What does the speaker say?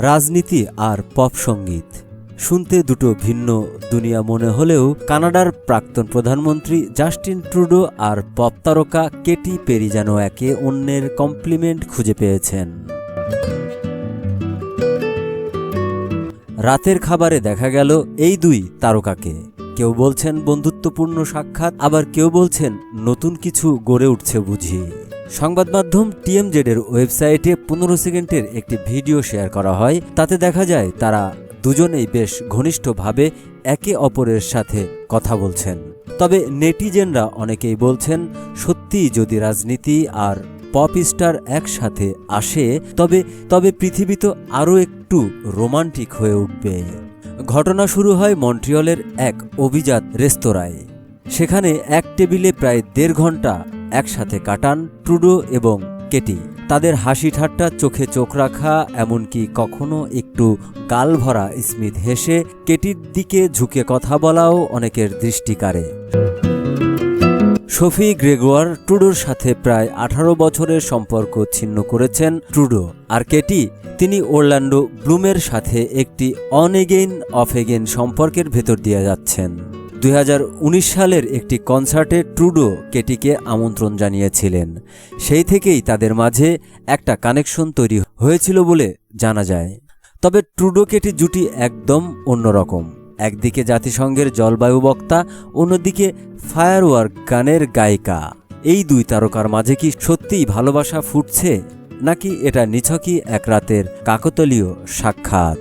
রাজনীতি আর পপ সংগীত। শুনতে দুটো ভিন্ন দুনিয়া মনে হলেও কানাডার প্রাক্তন প্রধানমন্ত্রী জাস্টিন ট্রুডো আর পপ তারকা কেটি পেরি যেন একে অন্যের কমপ্লিমেন্ট খুঁজে পেয়েছেন। রাতের খাবারে দেখা গেল এই দুই তারকাকে। কেউ বলছেন বন্ধুত্বপূর্ণ সাক্ষাৎ, আবার কেউ বলছেন নতুন কিছু গড়ে উঠছে বুঝি। সংবাদ মাধ্যম টিএমজেডের ওয়েবসাইটে পনেরো সেকেন্ডের একটি ভিডিও শেয়ার করা হয়। তাতে দেখা যায়, তারা দুজনেই বেশ ঘনিষ্ঠভাবে একে অপরের সাথে কথা বলছেন। তবে নেটিজেনরা অনেকেই বলছেন সত্যিই যদি রাজনীতি আর পপ স্টার একসাথে আসে, তবে তবে পৃথিবী তো আরও একটু রোমান্টিক হয়ে উঠবে। ঘটনা শুরু হয় মন্ট্রিয়লের এক অভিজাত রেস্তোরাঁয়। সেখানে এক টেবিলে প্রায় দেড় ঘণ্টা একসাথে কাটান ট্রুডো এবং কেটি। তাদের হাসি ঠাট্টা চোখে চোখ রাখা, এমনকি কখনো একটু গাল ভরা স্মিথ হেসে কেটির দিকে ঝুঁকে কথা বলাও অনেকের দৃষ্টি কাড়ে। সোফি গ্রেগোয়ার ট্রুডোর সাথে প্রায় আঠারো বছরের সম্পর্ক ছিন্ন করেছেন ট্রুডো। আর কেটি, তিনি ওরল্যান্ডো ব্লুমের সাথে একটি অন এগেইন, অফ এগেইন সম্পর্কের ভেতর দিয়ে যাচ্ছেন। দুই হাজার উনিশ সালের একটি কনসার্টে ট্রুডো কেটিকে আমন্ত্রণ জানিয়েছিলেন। সেই থেকেই তাদের মাঝে একটা কানেকশন তৈরি হয়েছিল বলে জানা যায়। তবে ট্রুডো কেটি জুটি একদম অন্যরকম। একদিকে জাতিসংঘের জলবায়ু বক্তা, অন্যদিকে ফায়ারওয়ার্ক গানের গায়িকা। এই দুই তারকার মাঝে কি সত্যিই ভালোবাসা ফুটছে, নাকি এটা নিছকই এক রাতের কাকতলীয় সাক্ষাৎ?